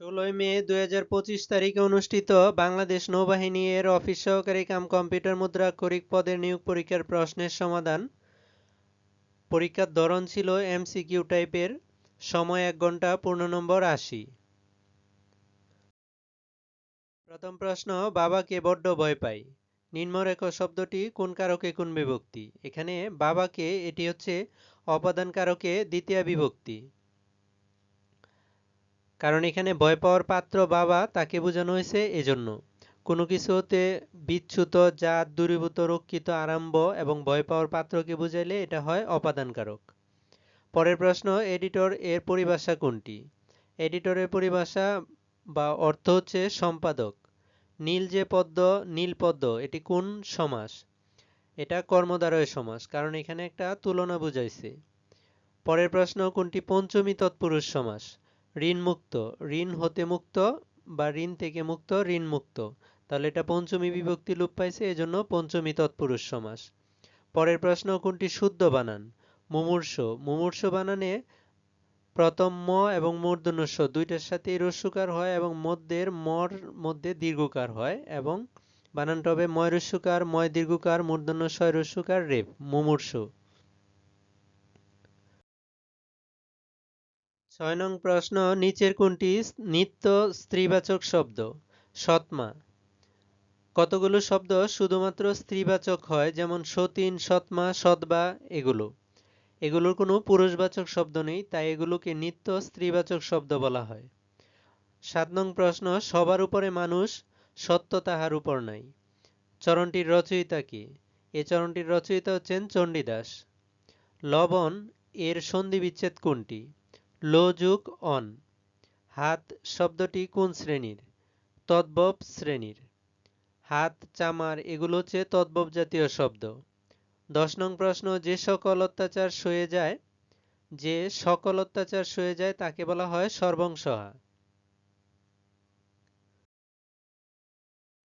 ষোলোই মে দুই হাজার পঁচিশ তারিখে অনুষ্ঠিত বাংলাদেশ নৌবাহিনী এর অফিস সহকারী কাম কম্পিউটার মুদ্রাক্ষরিক পদের নিয়োগ পরীক্ষার প্রশ্নের সমাধান। পরীক্ষার ধরন ছিল এমসিকিউ টাইপের, সময় এক ঘণ্টা, পূর্ণ নম্বর আশি। প্রথম প্রশ্ন বাবাকে বড্ড ভয় পাই নিম্নরেখ শব্দটি কোন কারকে কোন বিভক্তি? এখানে বাবাকে এটি হচ্ছে অপাদান কারকে দ্বিতীয় বিভক্তি। কারণ এখানে ভয় পাওয়ার পাত্র বাবা তাকে বোঝানো হয়েছে এজন্য। কোনো কিছু হতে বিচ্যুত, জাত, দূরীভূত, রক্ষিত, আরম্ভ এবং ভয় পাওয়ার পাত্রকে বুঝাইলে এটা হয় অপাদানকারক। পরের প্রশ্ন, এডিটর এর পরিভাষা কোনটি? এডিটরের পরিভাষা বা অর্থ হচ্ছে সম্পাদক। নীল যে পদ্ম, নীল পদ্ম, এটি কোন সমাস? এটা কর্মদ্বারয় সমাস, কারণ এখানে একটা তুলনা বুঝাইছে। পরের প্রশ্ন, কোনটি পঞ্চমী তৎপুরুষ সমাস? ঋণ মুক্ত ঋণ হতে মুক্ত বা ঋণ থেকে মুক্ত ঋণ মুক্ত তাহলে এটা পঞ্চমী বিভক্তি লোপ পাইছে এজন্য পঞ্চমী তৎপুরুষ সমাস। পরের প্রশ্ন কোনটি শুদ্ধ বানান? মুমূর্ষ। মুমূর্ষ বানানে প্রথম ম এবং মূর্ধন্য স দুইটার সাথে রস্যুকার হয় এবং মধ্যের মর মধ্যে দীর্ঘকার হয় এবং বানানটা হবে ময় রস্যুকার ময় দীর্ঘকার মূর্ধন্য ছয় রস্যুকার রেপ মুমূর্ষ। ছয় নং প্রশ্ন, নিচের কোনটি নিত্য স্ত্রীবাচক শব্দ? সৎমা। কতগুলো শব্দ শুধুমাত্র স্ত্রীবাচক হয়? যেমন সতীন, সৎমা, সৎবা, এগুলো। এগুলোর কোনো পুরুষবাচক শব্দ নেই, তাই এগুলোকে নিত্য স্ত্রীবাচক শব্দ বলা হয়। সাত নং প্রশ্ন, সবার উপরে মানুষ, সত্য তাহার উপর নাই। চরণটির রচয়িতা কি? এ চরণটির রচয়িতা হচ্ছেন চণ্ডীদাস। লবণ, এর সন্ধি বিচ্ছেদ কোনটি? লো অন। হাত শব্দটি কোন শ্রেণির? তদ্ভব শ্রেণির। হাত, চামার এগুলো হচ্ছে তদ্ভব জাতীয় শব্দ। দশ নং প্রশ্ন, যে সকল অত্যাচার সয়ে যায়, যে সকল অত্যাচার সয়ে যায় তাকে বলা হয় সর্বংসহা।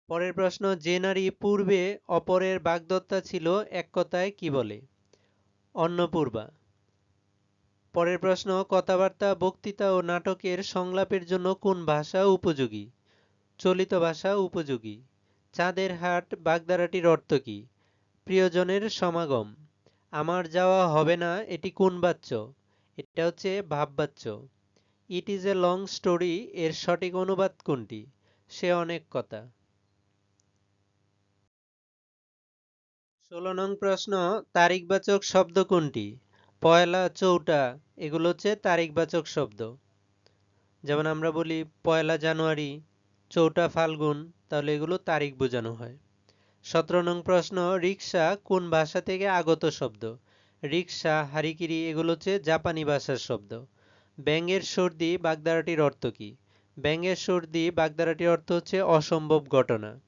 পরের প্রশ্ন, যে নারী পূর্বে অপরের বাগদত্তা ছিল, এক কথায় কি বলে? অন্নপূর্বা। পরের প্রশ্ন, কথাবার্তা, বক্তৃতা ও নাটকের সংলাপের জন্য কোন ভাষা উপযোগী? চলিত ভাষা উপযোগী। চাঁদের হাট, বাগদারাটির অর্থ কি? প্রিয়জনের সমাগম। আমার যাওয়া হবে না, এটি কোন বাচ্য? এটা হচ্ছে ভাববাচ্য। It is a long story এর সঠিক অনুবাদ কোনটি? সে অনেক কথা। ষোলো নং প্রশ্ন, তারিখবাচক শব্দ কোনটি? পয়লা চৌটা এগুলো হচ্ছে তারিখবাচক শব্দ। যেমন আমরা বলি পয়লা জানুয়ারি চৌটা ফাল্গুন, তাহলে এগুলো তারিখ বোঝানো হয়। সতেরো নং প্রশ্ন রিক্সা কোন ভাষা থেকে আগত শব্দ? রিক্সা হারিকিরি, এগুলো হচ্ছে জাপানি ভাষার শব্দ। ব্যাঙের সর্দি, বাগদারাটির অর্থ কি? ব্যাঙের সর্দি, বাগদারাটির অর্থ হচ্ছে অসম্ভব ঘটনা।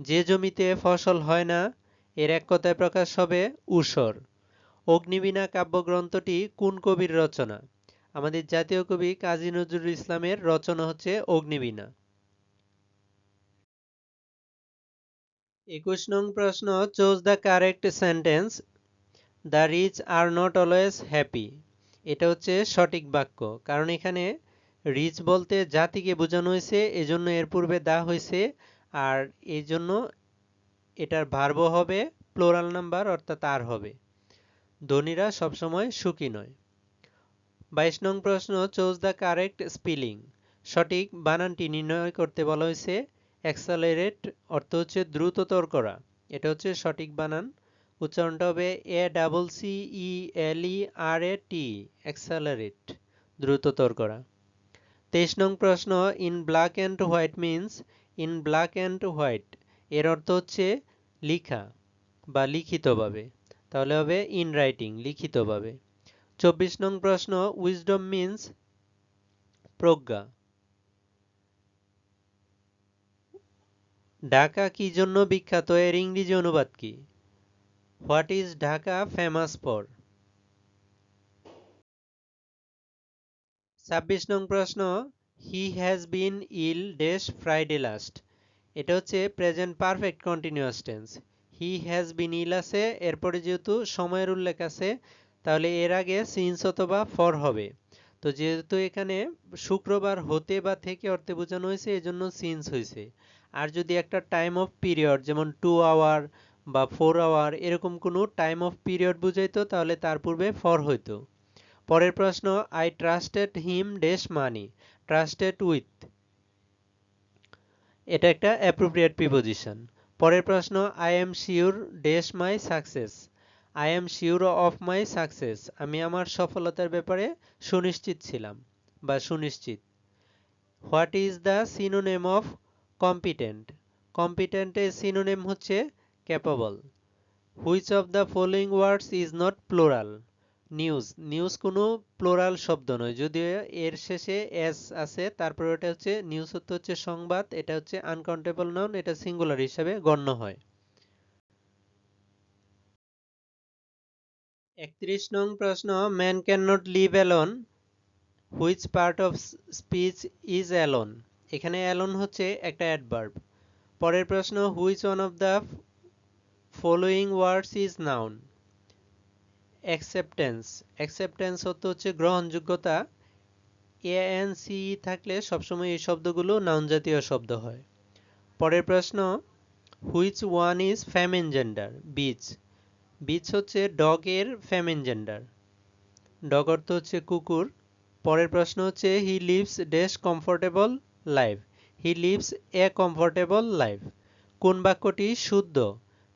যে জমিতে ফসল হয় না, এর এক কথায় প্রকাশ হবে উসর। অগ্নিবীণা কাব্যগ্রন্থটি কোন কবির রচনা? আমাদের জাতীয় কবি কাজী নজরুল ইসলামের রচনা হচ্ছে অগ্নিবীণা। একুশ নং প্রশ্ন choose the correct sentence the rich are not always happy এটা হচ্ছে সঠিক বাক্য, কারণ এখানে রিচ বলতে জাতিকে বোঝানো হয়েছে, এজন্য এর পূর্বে দা হয়েছে, আর এই জন্য এটার ভার্ব হবে প্লোরাল নাম্বার অর্থাৎ আর হবে। ধনীরা সবসময় সুখী নয়। বাইশ নং প্রশ্ন চোজ দ্য কারেক্ট স্পিলিং সঠিক বানানটি নির্ণয় করতে বলা হয়েছে। অ্যাক্সালারেট অর্থ হচ্ছে দ্রুততর করা। এটা হচ্ছে সঠিক বানান। উচ্চারণটা হবে এ ডাবল সি ই এল ই আর এ টি অ্যাক্সালারেট দ্রুততর করা। তেইশ নং প্রশ্ন in black and white means in black and white এর অর্থ হচ্ছে লিখা বা লিখিতভাবে। তাহলে হবে ইন রাইটিং লিখিতভাবে। চব্বিশ নং প্রশ্ন উইজডম মিন্স প্রজ্ঞা। ঢাকা কি জন্য বিখ্যাত? এর ইংরেজি অনুবাদ কি? What is Dhaka famous for? ছাব্বিশ নং প্রশ্ন, হি হ্যাজ বিন ইল ডেশ ফ্রাইডে লাস্ট। এটা হচ্ছে present perfect continuous tense. He has been ill আছে, এরপরে যেহেতু সময়ের উল্লেখ আছে, তাহলে এর আগে সিন্স অথবা ফর হবে। তো যেহেতু এখানে শুক্রবার হতে বা থেকে অর্থে বোঝানো হয়েছে এই জন্য সিন্স হয়েছে। আর যদি একটা টাইম অফ পিরিয়ড যেমন টু আওয়ার বা ফোর আওয়ার এরকম কোনো টাইম অফ পিরিয়ড বুঝাইতো, তাহলে তার পূর্বে ফর হইতো। পরের প্রশ্ন I trusted him dash money trusted with এটা একটা অ্যাপ্রোপ্রিয়েট প্রিপোজিশন পরের প্রশ্ন I am sure dash my success I am sure of my success আমি আমার সফলতার ব্যাপারে সুনিশ্চিত ছিলাম বা সুনিশ্চিত। What is the synonym of competent কম্পিটেন্টের synonym হচ্ছে capable which of the following words is not plural news news কোনো প্লোরাল শব্দ নয়। যদিও এর শেষে এস আছে, তারপরে ওটা হচ্ছে নিউজ হতে হচ্ছে সংবাদ, এটা হচ্ছে আনকাউন্টেবল নাউন এটা সিঙ্গুলার হিসাবে গণ্য হয়। একত্রিশ নং প্রশ্ন man can not live alone which part of speech is alone এখানে অ্যালোন হচ্ছে একটা অ্যাডভার্ব পরের প্রশ্ন which one of the following words is noun acceptance acceptance হতে হচ্ছে গ্রহণযোগ্যতা। এ এন সি থাকলে সবসময় এই শব্দগুলো নাউন জাতীয় শব্দ হয়। পরের প্রশ্ন which one is feminine gender bitch bitch হচ্ছে ডগের ফ্যামিন জেন্ডার ডগ অর্থ হচ্ছে কুকুর। পরের প্রশ্ন হচ্ছে he lives dash comfortable life he lives a comfortable life কোন বাক্যটি শুদ্ধ?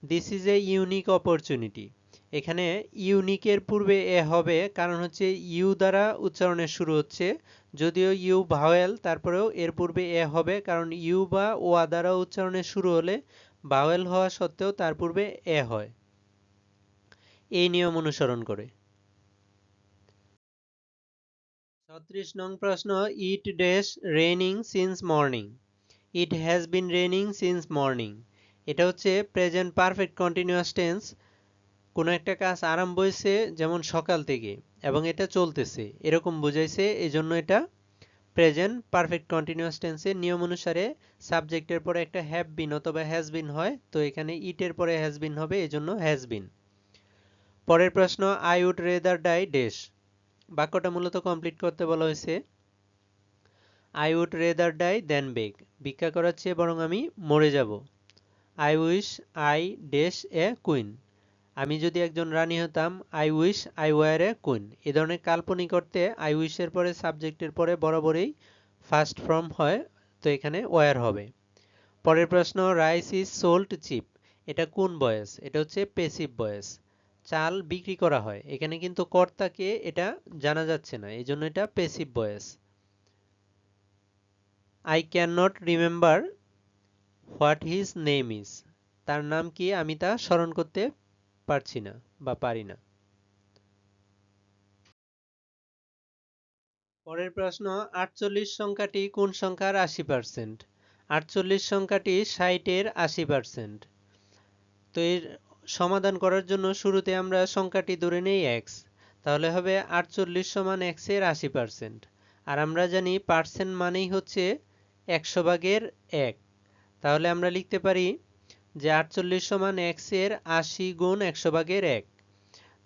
This is a unique opportunity এখানে ইউনিকের পূর্বে এ হবে, কারণ হচ্ছে ইউ দ্বারা উচ্চারণের শুরু হচ্ছে। যদিও ইউ ভাওয়েল, তারপরেও এর পূর্বে এ হবে, কারণ ইউ বা ওয়া দ্বারা উচ্চারণের শুরু হলে ভাওয়েল হওয়া সত্ত্বেও তার পূর্বে এ হয়। এই নিয়ম অনুসরণ করে। ছত্রিশ নং প্রশ্ন, it dash raining since morning. It has been raining since morning. এটা হচ্ছে প্রেজেন্ট পারফেক্ট কন্টিনিউয়াস টেন্স। কোনো একটা কাজ আরম্ভ হয়েছে যেমন সকাল থেকে এবং এটা চলতেছে। এরকম বুঝাইছে এই জন্য এটা প্রেজেন্ট পারফেক্ট কন্টিনিউয়াস টেন্সের নিয়ম অনুসারে সাবজেক্টের পরে একটা হ্যাভ বিন অথবা হ্যাজ বিন হয়, তো এখানে ইটের পরে হ্যাজ বিন হবে এই জন্য হ্যাজ বিন পরের প্রশ্ন I would rather die dash বাক্যটা মূলত কমপ্লিট করতে বলা হয়েছে। I would rather die than beg ভিক্ষা করার চেয়ে বরং আমি মরে যাব। I wish I dash a queen আমি যদি একজন রানী হতাম I wish I were a queen এ ধরনের কাল্পনিক অর্থে আই উইশের পরে সাবজেক্টের পরে বরাবরই ফার্স্ট ফর্ম হয়, তো এখানে ওয়ার হবে। পরের প্রশ্ন রাইস ইজ সোল্ড চিপ এটা কোন বয়স? এটা হচ্ছে পেসিভ বয়স। চাল বিক্রি করা হয়। এখানে কিন্তু কর্তাকে এটা জানা যাচ্ছে না, এই জন্য এটা passive voice. I can not remember what his name is তার নাম কি? আমি তা স্মরণ করতে পারছি না বা পারি না। পরের প্রশ্ন, আটচল্লিশ সংখ্যাটি কোন সংখ্যার আশি পার্সেন্ট আটচল্লিশ সংখ্যাটি ষাটের আশি পার্সেন্ট তো এর সমাধান করার জন্য শুরুতে আমরা সংখ্যাটি ধরে নেই এক্স তাহলে হবে আটচল্লিশ সমান এক্সের আশি পার্সেন্ট আর আমরা জানি পার্সেন্ট মানেই হচ্ছে একশো ভাগের এক। তাহলে আমরা লিখতে পারি যে আটচল্লিশ সমান এক্সের আশি গুণ একশো ভাগের এক।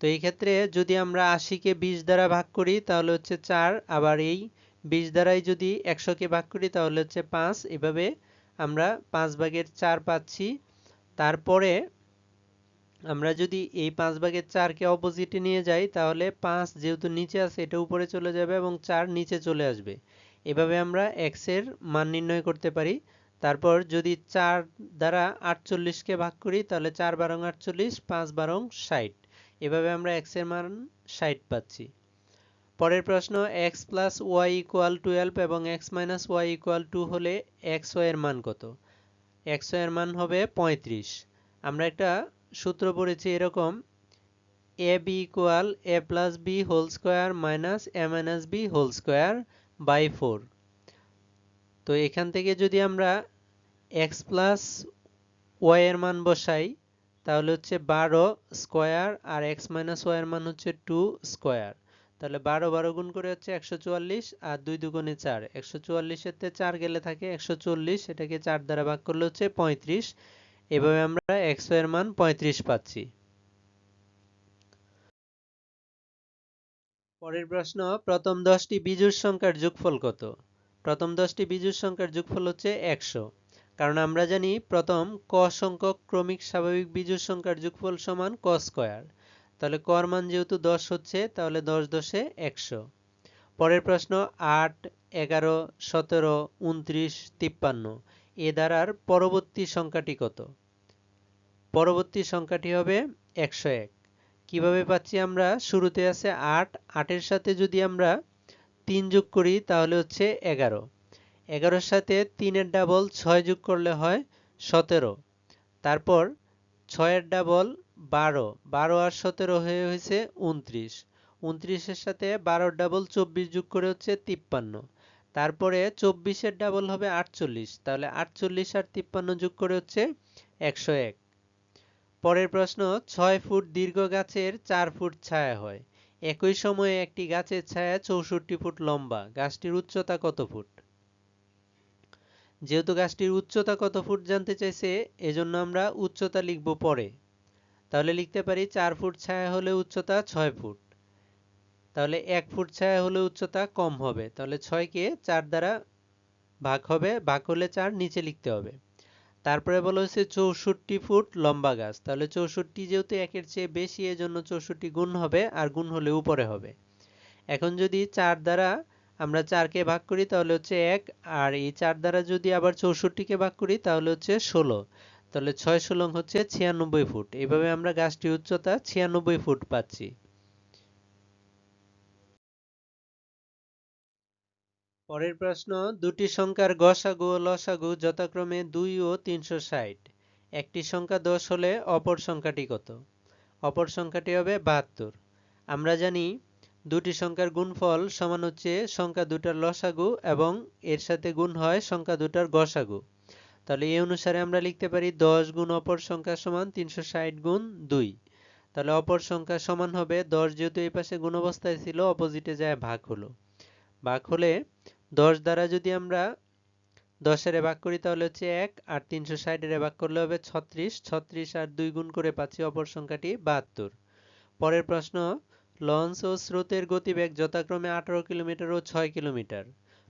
তো এই ক্ষেত্রে যদি আমরা আশিকে বিশ দ্বারা ভাগ করি, তাহলে হচ্ছে চার। আবার এই বিশ দ্বারাই যদি একশোকে ভাগ করি, তাহলে হচ্ছে পাঁচ। এভাবে আমরা পাঁচ ভাগের চার পাচ্ছি। তারপরে আমরা যদি এই পাঁচ ভাগের চারকে অপোজিটে নিয়ে যাই, তাহলে পাঁচ যেহেতু নিচে আছে, এটা উপরে চলে যাবে এবং চার নিচে চলে আসবে। এভাবে আমরা এক্সের মান নির্ণয় করতে পারি। তারপর যদি চার দ্বারা আটচল্লিশকে ভাগ করি, তাহলে চার বারং আটচল্লিশ, পাঁচ বারং ষাট। এভাবে আমরা এক্সের মান ষাট পাচ্ছি। পরের প্রশ্ন X plus Y equal twelve এবং X minus Y equal two হলে এক্সের মান কত? এক্সের মান হবে পঁয়ত্রিশ। আমরা একটা সূত্র পড়েছি এরকম A B equal A plus B whole square minus A minus B whole square by four তো এখান থেকে যদি আমরা এক্স প্লাস ওয়াই এর মান বসাই, তাহলে হচ্ছে বারো স্কোয়ার আর এক্স মাইনাস ওয়াই এর মান হচ্ছে টু স্কোয়ার তাহলে বারো বারো গুণ করে হচ্ছে একশো চুয়াল্লিশ আর দুই দুগুণে চার। একশো চুয়াল্লিশের চার গেলে থাকে একশো চল্লিশ এটাকে চার দ্বারা ভাগ করলে হচ্ছে পঁয়ত্রিশ। এভাবে আমরা এক্সের মান পঁয়ত্রিশ পাচ্ছি। পরের প্রশ্ন, প্রথম দশটি বিজোড় সংখ্যার যোগফল কত? প্রথম দশটি বিজোড় সংখ্যার যোগফল হচ্ছে একশো। কারণ আমরা জানি প্রথম ক সংখ্যক ক্রমিক স্বাভাবিক বিজোড় সংখ্যার যোগফল সমান ক স্কয়ার। তাহলে কর মান যেহেতু দশ হচ্ছে, তাহলে দশ দশে একশো। পরের প্রশ্ন, আট, এগারো, সতেরো, উনত্রিশ, তিপ্পান্ন, এ দ্বারার পরবর্তী সংখ্যাটি কত? পরবর্তী সংখ্যাটি হবে একশো এক। কীভাবে পাচ্ছি আমরা? শুরুতে আছে আট, আটের সাথে যদি আমরা তিন যোগ করি তাহলে হচ্ছে এগারো। এগারোর সাথে তিনের ডাবল ছয় যোগ করলে হয় সতেরো। তারপর ছয়ের ডাবল বারো। বারো আর সতেরো হয়ে হয়েছে উনত্রিশ। উনত্রিশের সাথে বারোর ডাবল চব্বিশ যোগ করে হচ্ছে তিপ্পান্ন। তারপরে চব্বিশের ডাবল হবে আটচল্লিশ। তাহলে আটচল্লিশ আর তিপ্পান্ন যোগ করে হচ্ছে একশো এক। পরের প্রশ্ন, ছয় ফুট দীর্ঘ গাছের চার ফুট ছায়া হয়। একই সময়ে একটি গাছের ছায়া চৌষট্টি ফুট লম্বা। গাছটির উচ্চতা কত ফুট? যেহেতু গাছটির উচ্চতা কত ফুট জানতে চাইছে, এজন্য আমরা উচ্চতা লিখব পরে। তাহলে লিখতে পারি চার ফুট ছায়া হলে উচ্চতা ছয় ফুট। তাহলে এক ফুট ছায়া হলে উচ্চতা কম হবে। তাহলে ছয়কে চার দ্বারা ভাগ হবে, ভাগ হলে চার নিচে লিখতে হবে। তারপরে বলা হয়েছে চৌষট্টি ফুট লম্বা গাছ। তাহলে চৌষট্টি যেহেতু একের চেয়ে বেশি, এজন্য চৌষট্টি গুণ হবে আর গুণ হলে উপরে হবে। এখন যদি চার দ্বারা আমরা চারকে ভাগ করি, তাহলে হচ্ছে এক, আর এই চার দ্বারা যদি আবার চৌষট্টিকে ভাগ করি, তাহলে হচ্ছে ষোলো। তাহলে ছয় ষোলং হচ্ছে ছিয়ানব্বই ফুট। এভাবে আমরা গাছটির উচ্চতা ছিয়ানব্বই ফুট পাচ্ছি। পরের প্রশ্ন, দুটি সংখ্যার গসাগু ও লসাগু যথাক্রমে দুই ও তিনশো ষাট। একটি সংখ্যা দশ হলে অপর সংখ্যাটি কত? অপর সংখ্যাটি হবে বাহাত্তর। আমরা জানি দুটি সংখ্যার গুণফল সমান হচ্ছে সংখ্যা দুটার লসাগু এবং এর সাথে গুণ হয় সংখ্যা দুটার গসাগু। তাহলে এই অনুসারে আমরা লিখতে পারি দশ গুণ অপর সংখ্যা সমান তিনশো ষাট গুণ দুই। তাহলে অপর সংখ্যা সমান হবে দশ যেহেতু এই পাশে গুণ অবস্থায় ছিল অপোজিটে যায় ভাগ হলো। ভাগ হলে দশ দ্বারা যদি আমরা দশের ভাগ করি, তাহলে হচ্ছে এক, আর তিনশো ষাটের ভাগ করলে হবে ছত্রিশ ছত্রিশ আর দুই গুণ করে পাচ্ছি অপর সংখ্যাটি বাহাত্তর। পরের প্রশ্ন, লঞ্চ ও স্রোতের গতিবেগ যথাক্রমে আঠারো কিলোমিটার ও ছয় কিলোমিটার।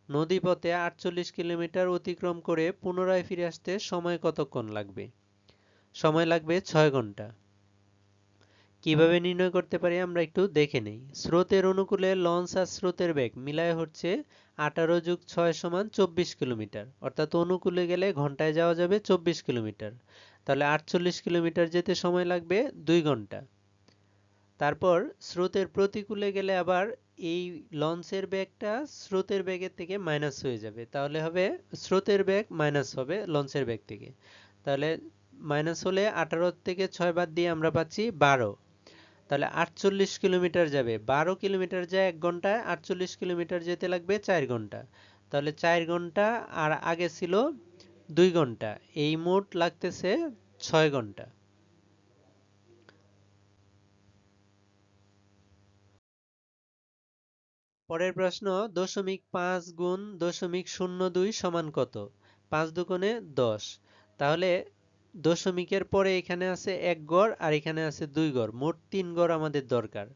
নদীপথে আটচল্লিশ কিলোমিটার অতিক্রম করে পুনরায় ফিরে আসতে সময় কতক্ষণ লাগবে? সময় লাগবে ছয় ঘণ্টা। কীভাবে নির্ণয় করতে পারি আমরা একটু দেখে নেই। স্রোতের অনুকূলে লঞ্চ আর স্রোতের বেগ মিলায় হচ্ছে আঠারো যুগ ছয় সমান চব্বিশ কিলোমিটার। অর্থাৎ অনুকূলে গেলে ঘন্টায় যাওয়া যাবে চব্বিশ কিলোমিটার। তাহলে আটচল্লিশ কিলোমিটার যেতে সময় লাগবে দুই ঘণ্টা। তারপর স্রোতের প্রতিকূলে গেলে আবার এই লঞ্চের ব্যাগটা স্রোতের ব্যাগের থেকে মাইনাস হয়ে যাবে। তাহলে হবে স্রোতের ব্যাগ মাইনাস হবে লঞ্চের ব্যাগ থেকে। তাহলে মাইনাস হলে আঠারো থেকে ছয় বাদ দিয়ে আমরা পাচ্ছি বারো। তাহলে আটচল্লিশ কিলোমিটার যাবে। বারো কিলোমিটার যায় এক ঘন্টায় আটচল্লিশ কিলোমিটার যেতে লাগবে চার ঘণ্টা। তাহলে চার ঘণ্টা আর আগে ছিল দুই ঘণ্টা। এই মোট লাগতেছে ছয় ঘণ্টা। পরের প্রশ্ন, দশমিক পাঁচ গুণ দশমিক শূন্য দুই সমান কত? পাঁচ দুগুণে দশ। তাহলে দশমিকের পরে এখানে আছে এক গড় আর এখানে আছে দুই গড়। মোট তিন গড় আমাদের দরকার।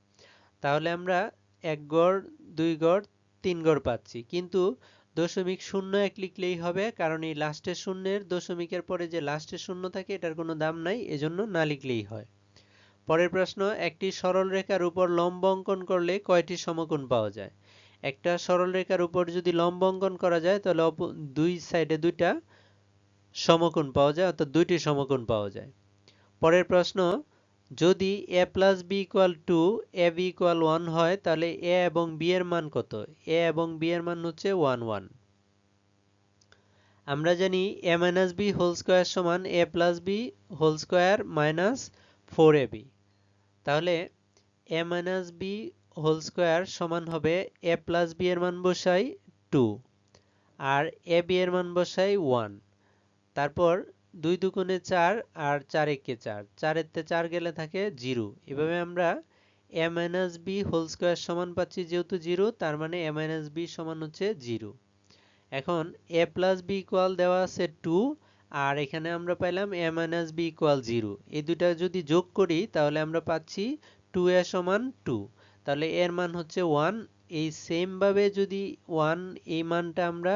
তাহলে আমরা এক গড়, দুই গড়, তিন গড় পাচ্ছি। কিন্তু দশমিক শূন্য এক লিখলেই হবে, কারণ এই লাস্টের শূন্যের দশমিকের পরে যে লাস্টের শূন্য থাকে, এটার কোনো দাম নাই, এজন্য না লিখলেই হয়। পরের প্রশ্ন, একটি সরল রেখার উপর লম্ব অঙ্কন করলে কয়টি সমকোণ পাওয়া যায়? একটা সরল রেখার উপর যদি লম্ব অঙ্কন করা যায়, তাহলে দুই সাইডে দুইটা সমকোণ পাওয়া যায়, অর্থাৎ দুইটি সমকোণ পাওয়া যায়। পরের প্রশ্ন, যদি A plus B equal two A B equal one হয়, তাহলে এ এবং বি এর মান কত? এ এবং বি এর মান হচ্ছে ওয়ান ওয়ান আমরা জানি A minus B whole square সমান A plus B whole square minus four A B তাহলে A minus B whole square সমান হবে এ প্লাস বি এর মান বসাই টু আর এ বি এর মান বসাই ওয়ান তারপর দুই দুগুণে চার আর চার একে চার। চারেরতে চার গেলে থাকে জিরো। এভাবে আমরা A minus B whole square সমান পাচ্ছি যেহেতু জিরো, তার মানে এ মাইনাস বি সমান হচ্ছে জিরো। এখন এ প্লাস বি ইকুয়াল দেওয়া আছে টু, আর এখানে আমরা পাইলাম A minus B equal zero. এই দুটা যদি যোগ করি, তাহলে আমরা পাচ্ছি টু এ সমান টু। তাহলে এর মান হচ্ছে ওয়ান। এই সেম ভাবে যদি ওয়ান, এই মানটা আমরা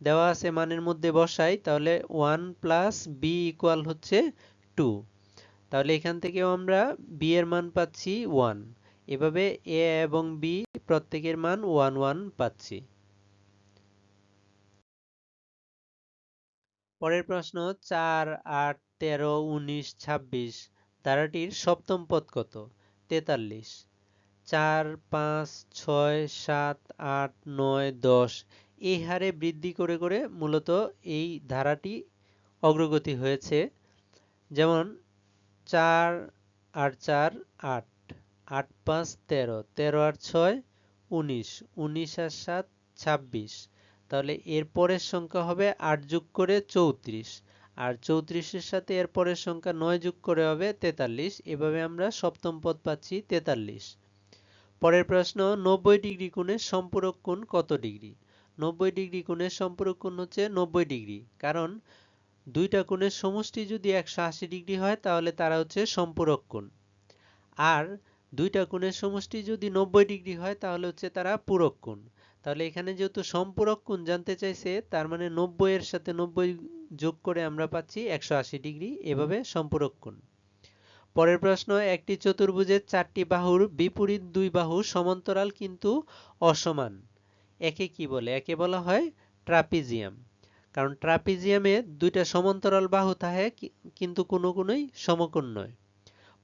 দেওয়া আছে মানের মধ্যে বসাই, তাহলে ওয়ান প্লাস বি ইকুয়াল হচ্ছে টু তাহলে এখান থেকেও আমরা বি এর মান পাচ্ছি ওয়ান এভাবে এ এবং বি প্রত্যেকের মান ওয়ান ওয়ান পাচ্ছি। পরের প্রশ্ন, চার, আট, তেরো, উনিশ, ছাব্বিশ, ধারাটির সপ্তম পদ কত? তেতাল্লিশ। চার, পাঁচ, ছয়, সাত, আট, নয়, দশ এই হারে বৃদ্ধি করে করে মূলত এই ধারাটি অগ্রগতি হয়েছে। যেমন চার আর চার আট আট পাঁচ তেরো তেরো আর ছয় উনিশ উনিশ আর সাত ছাব্বিশ। তাহলে এর পরের সংখ্যা হবে আট যোগ করে চৌত্রিশ। আর চৌত্রিশের সাথে এর পরের সংখ্যা নয় যোগ করে হবে তেতাল্লিশ। এভাবে আমরা সপ্তম পদ পাচ্ছি তেতাল্লিশ। পরের প্রশ্ন নব্বই ডিগ্রি কোণের সম্পূরক কোণ কত ডিগ্রি? নব্বই ডিগ্রি কোণের সম্পূরক কোণ হচ্ছে নব্বই ডিগ্রি। কারণ দুইটা কোণের সমষ্টি যদি একশো আশি ডিগ্রি হয়, তাহলে তারা হচ্ছে সম্পূরক কোণ। আর দুইটা কোণের সমষ্টি যদি নব্বই ডিগ্রি হয়, তাহলে হচ্ছে তারা পূরক কোণ। তাহলে এখানে যেহেতু সম্পূরক কোণ জানতে চাইছে, তার মানে নব্বই এর সাথে নব্বই যোগ করে আমরা পাচ্ছি একশো আশি ডিগ্রি, এভাবে সম্পূরক কোণ। পরের প্রশ্ন, একটি চতুর্ভুজের চারটি বাহুর বিপরীত দুই বাহু সমান্তরাল কিন্তু অসমান। একে কি বলে? একে বলা হয় ট্রাপিজিয়াম। কারণ ট্রাপিজিয়ামে দুইটা সমান্তরাল বাহু থাকে কিন্তু কোনো কোনোই সমকোণ নয়।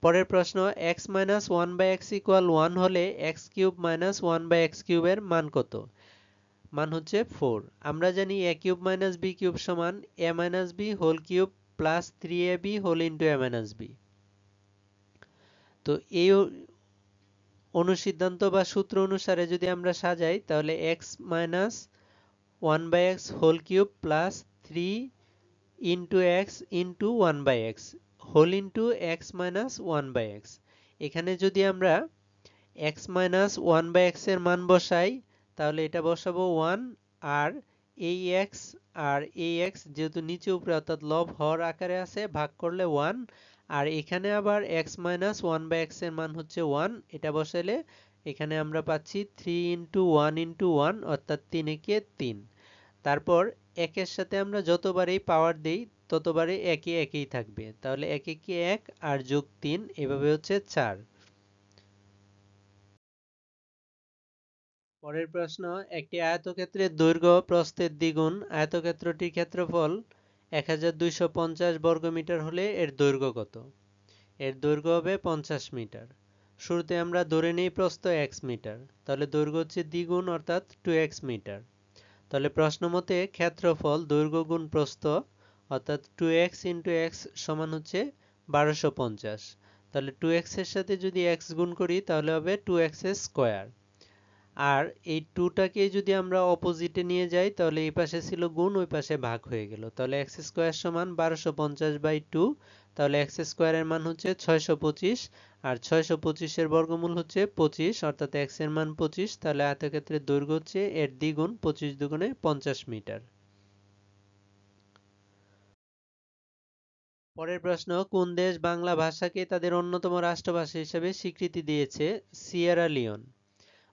পরের প্রশ্ন X minus one by X equal one হলে X cube minus one by X কিউবের মান কত? মান হচ্ছে ফোর আমরা জানি A cube minus B cube সমান A minus B whole cube plus three A B whole into A minus B তো এই অনুসিদ্ধান্ত বা সূত্র অনুসারে যদি আমরা সাজাই, তাহলে X minus one by X whole cube plus three into X into one by X whole into X minus one by X এখানে যদি আমরা এক্স মাইনাস ওয়ান বাই এক্সের মান বসাই, তাহলে এটা বসাবো ওয়ান আর এই এক্স আর এই এক্স যেহেতু নিচে উপরে, অর্থাৎ লব হর আকারে আছে, ভাগ করলে ওয়ান আর এখানে আবার এক্স মাইনাস ওয়ান বাই এক্সের মান হচ্ছে ওয়ান এটা বসালে এখানে আমরা পাচ্ছি three into one into one অর্থাৎ তিন একে তিন। তারপর একের সাথে আমরা যতবারই পাওয়ার দিই, ততবারই একে একই থাকবে। তাহলে এক একে এক আর যোগ তিন, এভাবে হচ্ছে চার। পরের প্রশ্ন, একটি আয়তক্ষেত্রের দৈর্ঘ্য প্রস্থের দ্বিগুণ, আয়তক্ষেত্রটির ক্ষেত্রফল এক বর্গমিটার হলে এর দৈর্ঘ্য কত? এর দৈর্ঘ্য হবে পঞ্চাশ মিটার। শুরুতে আমরা ধরে নিই প্রস্থ এক্স মিটার। তাহলে দৈর্ঘ্য হচ্ছে দ্বিগুণ অর্থাৎ টু এক্স মিটার। তাহলে প্রশ্ন মতে ক্ষেত্রফল দৈর্ঘ্য গুণ প্রস্থ অর্থাৎ টু এক্স ইন্টু এক্স সমান হচ্ছে বারোশো পঞ্চাশ। তাহলে টু এক্সের সাথে যদি এক্স গুণ করি তাহলে হবে টু এক্স স্কোয়ার আর এই টুটাকে যদি আমরা অপোজিটে নিয়ে যাই, তাহলে এই পাশে ছিল গুণ, ওই পাশে ভাগ হয়ে গেল। তাহলে এক্স স্কোয়ার সমান বারোশো পঞ্চাশ বাই টু তাহলে এক্স স্কোয়ারের মান হচ্ছে ছয়শো পঁচিশ, আর ছয়শো পঁচিশের বর্গমূল হচ্ছে পঁচিশ, অর্থাৎ এক্সের মান পঁচিশ, তাহলে আয়তক্ষেত্রের দৈর্ঘ্য হচ্ছে এর দ্বিগুণ পঁচিশ দুগুণে পঞ্চাশ মিটার। পরের প্রশ্ন, কোন দেশ বাংলা ভাষাকে তাদের অন্যতম রাষ্ট্রভাষা হিসেবে স্বীকৃতি দিয়েছে? Sierra Leone.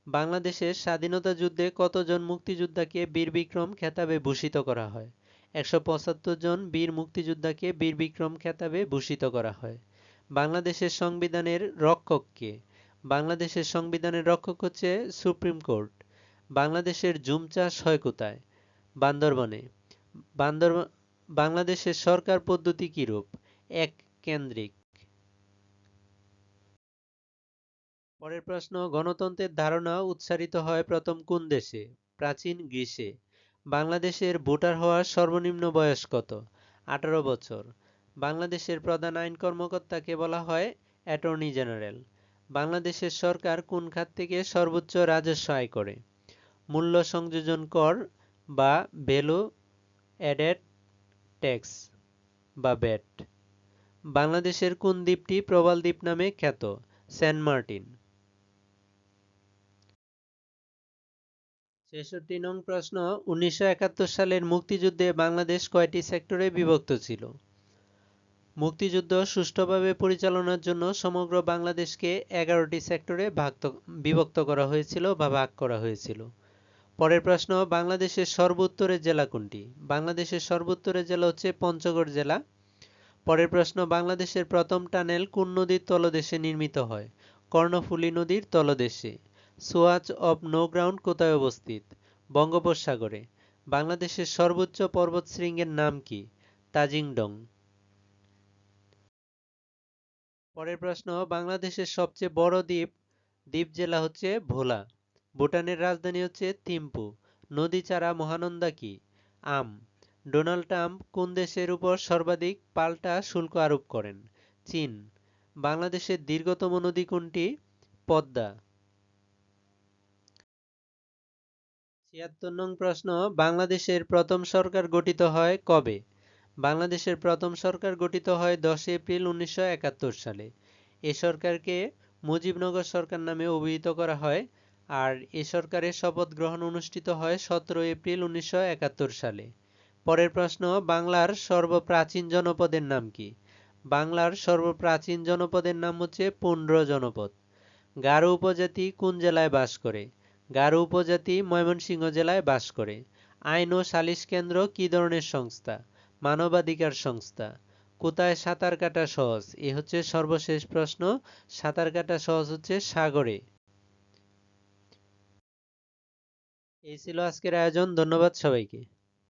বাংলাদেশের স্বাধীনতা যুদ্ধে কতজন মুক্তিযোদ্ধাকে বীর বিক্রম খেতাবে ভূষিত করা হয়? একশো পঁচাত্তর জন বীর মুক্তিযোদ্ধাকে বীর বিক্রম খেতাবে ভূষিত করা হয়। বাংলাদেশের সংবিধানের রক্ষক কে? বাংলাদেশের সংবিধানের রক্ষক হচ্ছে সুপ্রিম কোর্ট। বাংলাদেশের জুম চাষ হয় কোথায়? বান্দরবনে। বান্দর বাংলাদেশের সরকার পদ্ধতি কিরূপ? এক, কেন্দ্রিক। পরের প্রশ্ন, গণতন্ত্রের ধারণা উচ্চারিত হয় প্রথম কোন দেশে? প্রাচীন গ্রীসে। বাংলাদেশের ভোটার হওয়ার সর্বনিম্ন বয়স কত? আঠারো বছর। বাংলাদেশের প্রধান আইন কর্মকর্তাকে বলা হয় অ্যাটর্নি জেনারেল। বাংলাদেশের সরকার কোন খাত থেকে সর্বোচ্চ রাজস্ব আয় করে? মূল্য সংযোজন কর বা ভ্যালু অ্যাডেড ট্যাক্স বা ব্যাট বাংলাদেশের কোন দ্বীপটি প্রবাল দ্বীপ নামে খ্যাত? সেন্ট মার্টিন। ছেষট্টি নং প্রশ্ন, উনিশশো একাত্তর সালের মুক্তিযুদ্ধে বাংলাদেশ কয়টি সেক্টরে বিভক্ত ছিল? মুক্তিযুদ্ধ সুষ্ঠুভাবে পরিচালনার জন্য সমগ্র বাংলাদেশকে এগারোটি সেক্টরে বিভক্ত করা হয়েছিল বা ভাগ করা হয়েছিল। পরের প্রশ্ন, বাংলাদেশের সর্বোত্তরের জেলা কোনটি? বাংলাদেশের সর্বোত্তরের জেলা হচ্ছে পঞ্চগড় জেলা। পরের প্রশ্ন, বাংলাদেশের প্রথম টানেল কোন নদীর তলদেশে নির্মিত হয়? কর্ণফুলী নদীর তলদেশে। সোয়াচ অব নো গ্রাউন্ড কোথায় অবস্থিত? বঙ্গোপসাগরে। বাংলাদেশের সর্বোচ্চ পর্বতশৃঙ্গের নাম কি? তাজিংডং। পরের প্রশ্ন, বাংলাদেশের সবচেয়ে বড় দ্বীপ দ্বীপ জেলা হচ্ছে ভোলা। ভুটানের রাজধানী হচ্ছে থিম্পু। নদী ছাড়া মহানন্দা কি? আম। ডোনাল্ড ট্রাম্প কোন দেশের উপর সর্বাধিক পাল্টা শুল্ক আরোপ করেন? চীন। বাংলাদেশের দীর্ঘতম নদী কোনটি? পদ্মা। ছিয়াত্তর নং প্রশ্ন, বাংলাদেশের প্রথম সরকার গঠিত হয় কবে? বাংলাদেশের প্রথম সরকার গঠিত হয় দশ এপ্রিল উনিশশো একাত্তর সালে। এ সরকারকে মুজিবনগর সরকার নামে অভিহিত করা হয় আর এ সরকারের শপথ গ্রহণ অনুষ্ঠিত হয় সতেরো এপ্রিল উনিশশো একাত্তর সালে। পরের প্রশ্ন, বাংলার সর্বপ্রাচীন জনপদের নাম কি? বাংলার সর্বপ্রাচীন জনপদের নাম হচ্ছে পুন্ড্র জনপদ। গারো উপজাতি কোন জেলায় বাস করে? গারো উপজাতি ময়মনসিংহ জেলায় বাস করে। আইন ও সালিশ কেন্দ্র কি ধরনের সংস্থা? মানবাধিকার সংস্থা। কোথায় সাঁতার কাটা সহজ? এ হচ্ছে সর্বশেষ প্রশ্ন। সাঁতার কাটা সহজ হচ্ছে সাগরে। এই ছিল আজকের আয়োজন। ধন্যবাদ সবাইকে।